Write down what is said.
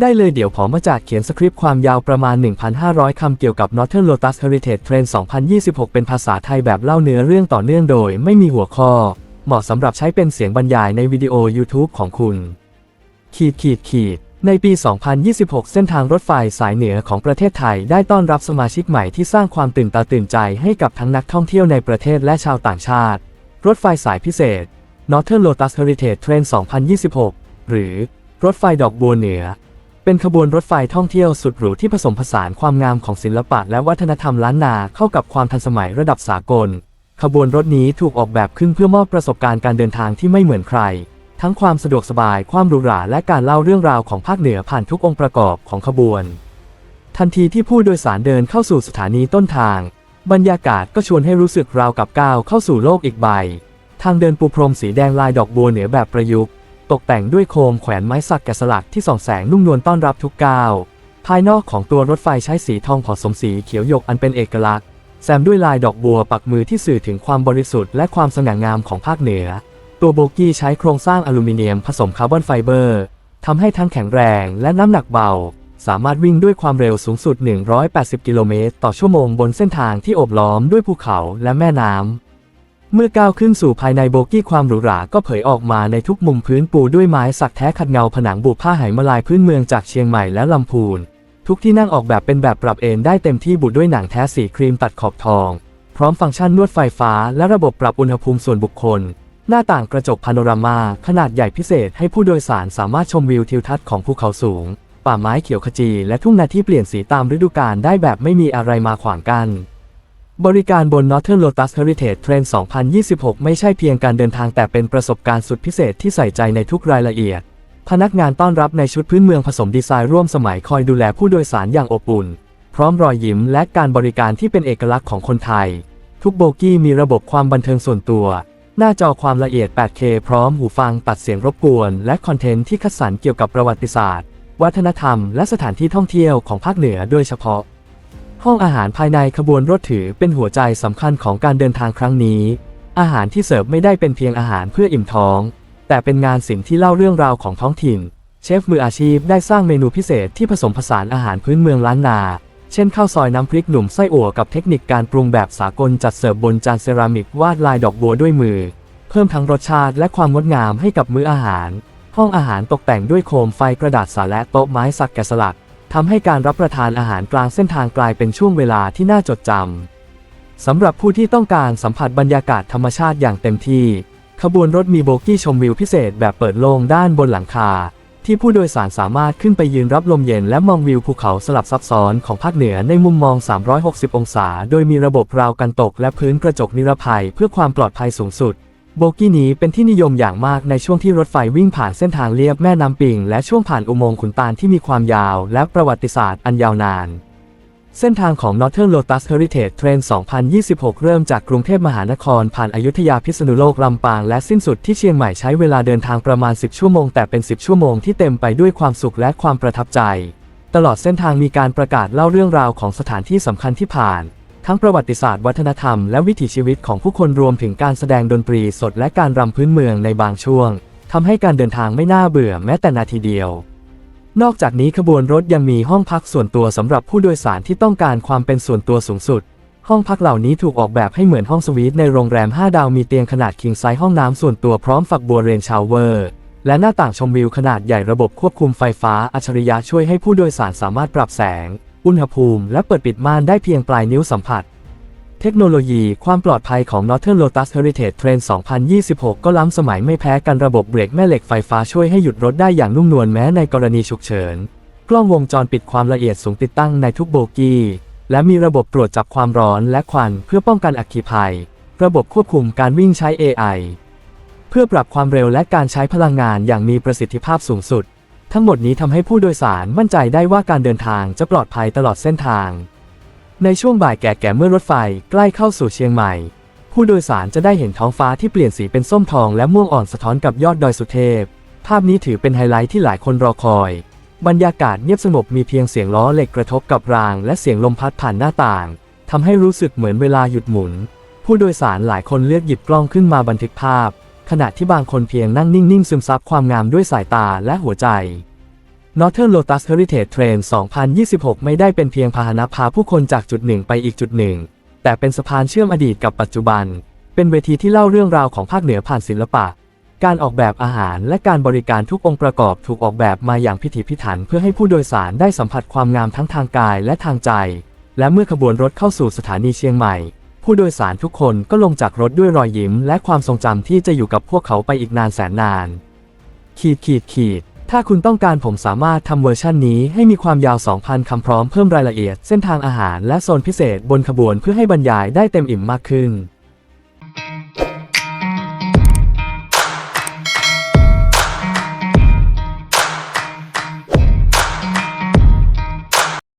ได้เลยเดี๋ยวผมมาจากเขียนสคริปต์ความยาวประมาณ 1,500 คำเกี่ยวกับ Northern Lotus Heritage Train 2026 เป็นภาษาไทยแบบเล่าเนื้อเรื่องต่อเนื่องโดย ไม่มีหัวข้อ เหมาะสำหรับใช้เป็นเสียงบรรยายในวิดีโอ YouTube ของคุณ ขีดขีดขีด ในปี 2026 เส้นทางรถไฟสายเหนือของประเทศไทยได้ต้อนรับสมาชิกใหม่ที่สร้างความตื่นตาตื่นใจให้กับทั้งนักท่องเที่ยวในประเทศและชาวต่างชาติ รถไฟสายพิเศษ Northern Lotus Heritage Train 2026 หรือ รถไฟดอกบัวเหนือ เป็นขบวนรถไฟท่องเที่ยวสุดหรูที่ผสมผสานความงามของศิลปะและวัฒนธรรมล้านนาเข้ากับความทันสมัยระดับสากล ขบวนรถนี้ถูกออกแบบขึ้นเพื่อมอบประสบการณ์การเดินทางที่ไม่เหมือนใคร ทั้งความสะดวกสบาย ความหรูหราและการเล่าเรื่องราวของภาคเหนือผ่านทุกองค์ประกอบของขบวน ทันทีที่ผู้โดยสารเดินเข้าสู่สถานีต้นทาง บรรยากาศก็ชวนให้รู้สึกราวกับก้าวเข้าสู่โลกอีกใบ ทางเดินปูพรมสีแดงลายดอกบัวเหนือแบบประยุกต์ ตกแต่งด้วยโคมแขวนไม้สักแกะสลักที่ส่องแสงนุ่มนวลต้อนรับทุกก้าว ภายนอกของตัวรถไฟใช้สีทองผสมสีเขียวหยกอันเป็นเอกลักษณ์ แซมด้วยลายดอกบัวปักมือที่สื่อถึงความบริสุทธิ์และความสง่างามของภาคเหนือ ตัวโบกี้ใช้โครงสร้างอลูมิเนียมผสมคาร์บอนไฟเบอร์ทำให้ทั้งแข็งแรงและน้ำหนักเบา สามารถวิ่งด้วยความเร็วสูงสุด 180 กิโลเมตรต่อชั่วโมงบนเส้นทางที่โอบล้อมด้วยภูเขาและแม่น้ำ เมื่อก้าวขึ้นสู่ภายในโบกี้ความหรูหราก็เผยออกมาในทุกมุมพื้นปูด้วยไม้สักแท้ขัดเงาผนังบุผ้าไหมลายพื้นเมืองจากเชียงใหม่และลำพูน ทุกที่นั่งออกแบบเป็นแบบปรับเอนได้เต็มที่บุด้วยหนังแท้สีครีมตัดขอบทอง พร้อมฟังก์ชันนวดไฟฟ้าและระบบปรับอุณหภูมิส่วนบุคคล หน้าต่างกระจกพาโนรามา ขนาดใหญ่พิเศษให้ผู้โดยสารสามารถชมวิวทิวทัศน์ของภูเขาสูง ป่าไม้เขียวขจี และทุ่งนาที่เปลี่ยนสีตามฤดูกาลได้แบบไม่มีอะไรมาขวางกัน บริการบน Northern Lotus Heritage Train 2026 ไม่ใช่เพียงการเดินทางแต่เป็นประสบการณ์สุดพิเศษที่ใส่ใจในทุกรายละเอียด พนักงานต้อนรับในชุดพื้นเมืองผสมดีไซน์ร่วมสมัยคอยดูแลผู้โดยสารอย่างอบอุ่น พร้อมรอยยิ้มและการบริการที่เป็นเอกลักษณ์ของคนไทย ทุกโบกี้มีระบบความบันเทิงส่วนตัว หน้าจอความละเอียด 8K พร้อมหูฟังตัดเสียงรบกวน และคอนเทนต์ที่คัดสรรเกี่ยวกับประวัติศาสตร์ วัฒนธรรม และสถานที่ท่องเที่ยวของภาคเหนือโดยเฉพาะ ห้องอาหารภายในขบวนรถถือเป็นหัวใจสำคัญของการเดินทางครั้งนี้ อาหารที่เสิร์ฟไม่ได้เป็นเพียงอาหารเพื่ออิ่มท้อง แต่เป็นงานศิลป์ที่เล่าเรื่องราวของท้องถิ่น เชฟมืออาชีพได้สร้างเมนูพิเศษที่ผสมผสานอาหารพื้นเมืองล้านนา เช่นข้าวซอยน้ำพริกหนุ่มไส้อั่วกับเทคนิคการปรุงแบบสากลจัดเสิร์ฟบนจานเซรามิกวาดลายดอกบัวด้วยมือ เพิ่มทั้งรสชาติและความงดงามให้กับมื้ออาหาร ห้องอาหารตกแต่งด้วยโคมไฟกระดาษสาและโต๊ะไม้สักแกะสลัก ทำให้การรับประทานอาหารกลางเส้นทางกลายเป็นช่วงเวลาที่น่าจดจำสำหรับผู้ที่ต้องการสัมผัสบรรยากาศธรรมชาติอย่างเต็มที่ ขบวนรถมีโบกี้ชมวิวพิเศษแบบเปิดโล่งด้านบนหลังคา ที่ผู้โดยสารสามารถขึ้นไปยืนรับลมเย็นและมองวิวภูเขาสลับซับซ้อนของภาคเหนือในมุมมอง 360 องศา โดยมีระบบราวกันตกและพื้นกระจกนิรภัยเพื่อความปลอดภัยสูงสุด โบกี้นี้เป็นที่นิยมอย่างมากในช่วงที่รถไฟวิ่งผ่านเส้นทางเลียบแม่น้ำปิง และช่วงผ่านอุโมงค์ขุนตาลที่มีความยาว และประวัติศาสตร์อันยาวนาน เส้นทางของ Northern Lotus Heritage Train 2026 เริ่มจากกรุงเทพมหานคร ผ่านอายุธยาพิษณุโลกลำปาง และสิ้นสุดที่เชียงใหม่ใช้เวลาเดินทางประมาณ 10 ชั่วโมง แต่เป็น 10 ชั่วโมงที่เต็มไปด้วยความสุขและความประทับใจ ตลอดเส้นทางมีการประกาศเล่าเรื่องราวของสถานที่สำคัญที่ผ่าน ทั้งประวัติศาสตร์วัฒนธรรมและวิถีชีวิตของผู้คนรวมถึงการแสดงดนตรีสดและการรำพื้นเมืองในบางช่วงทำให้การเดินทางไม่น่าเบื่อแม้แต่นาทีเดียว นอกจากนี้ขบวนรถยังมีห้องพักส่วนตัวสำหรับผู้โดยสารที่ต้องการความเป็นส่วนตัวสูงสุด ห้องพักเหล่านี้ถูกออกแบบให้เหมือนห้องสวีทในโรงแรม 5 ดาวมีเตียงขนาดคิงไซส์ห้องน้ำส่วนตัวพร้อมฝักบัวเรนชาวเวอร์และหน้าต่างชมวิวขนาดใหญ่ระบบควบคุมไฟฟ้าอัจฉริยะช่วยให้ผู้โดยสารสามารถปรับแสง อุณหภูมิและเปิดปิดม่านได้เพียงปลายนิ้วสัมผัส เทคโนโลยีความปลอดภัยของ Northern Lotus Heritage Train 2026 ก็ล้ำสมัยไม่แพ้กันระบบเบรกแม่เหล็กไฟฟ้าช่วยให้หยุดรถได้อย่างนุ่มนวลแม้ในกรณีฉุกเฉิน กล้องวงจรปิดความละเอียดสูงติดตั้งในทุกโบกี้ และมีระบบตรวจจับความร้อนและควันเพื่อป้องกันอัคคีภัย ระบบควบคุมการวิ่งใช้ AI เพื่อปรับความเร็วและการใช้พลังงานอย่างมีประสิทธิภาพสูงสุด ทั้งหมดนี้ทำให้ผู้โดยสารมั่นใจได้ว่าการเดินทางจะปลอดภัยตลอดเส้นทาง ในช่วงบ่ายแก่ๆเมื่อรถไฟใกล้เข้าสู่เชียงใหม่ ผู้โดยสารจะได้เห็นท้องฟ้าที่เปลี่ยนสีเป็นส้มทองและม่วงอ่อนสะท้อนกับยอดดอยสุเทพ ภาพนี้ถือเป็นไฮไลท์ที่หลายคนรอคอย บรรยากาศเงียบสงบมีเพียงเสียงล้อเหล็กกระทบกับราง และเสียงลมพัดผ่านหน้าต่างทำให้รู้สึกเหมือนเวลาหยุดหมุน ผู้โดยสารหลายคนเลือกหยิบกล้องขึ้นมาบันทึกภาพ ขณะที่บางคนเพียงนั่งนิ่งๆ ซึมซับความงามด้วยสายตาและหัวใจ Northern Lotus Heritage Train 2026 ไม่ได้เป็นเพียงพาหนะพาผู้คนจากจุดหนึ่งไปอีกจุดหนึ่ง แต่เป็นสะพานเชื่อมอดีตกับปัจจุบัน เป็นเวทีที่เล่าเรื่องราวของภาคเหนือผ่านศิลปะ การออกแบบอาหารและการบริการทุกองค์ประกอบถูกออกแบบมาอย่างพิถีพิถัน เพื่อให้ผู้โดยสารได้สัมผัสความงามทั้งทางกายและทางใจ และเมื่อขบวนรถเข้าสู่สถานีเชียงใหม่ ผู้โดยสารทุกคนก็ลงจากรถด้วยรอยยิ้ม และความทรงจำที่จะอยู่กับพวกเขาไปอีกนานแสนนาน ขีดขีดขีด ถ้าคุณต้องการผมสามารถทำเวอร์ชันนี้ให้มีความยาว 2,000 คำพร้อมเพิ่มรายละเอียด เส้นทางอาหารและโซนพิเศษบนขบวนเพื่อให้บรรยายได้เต็มอิ่มมากขึ้น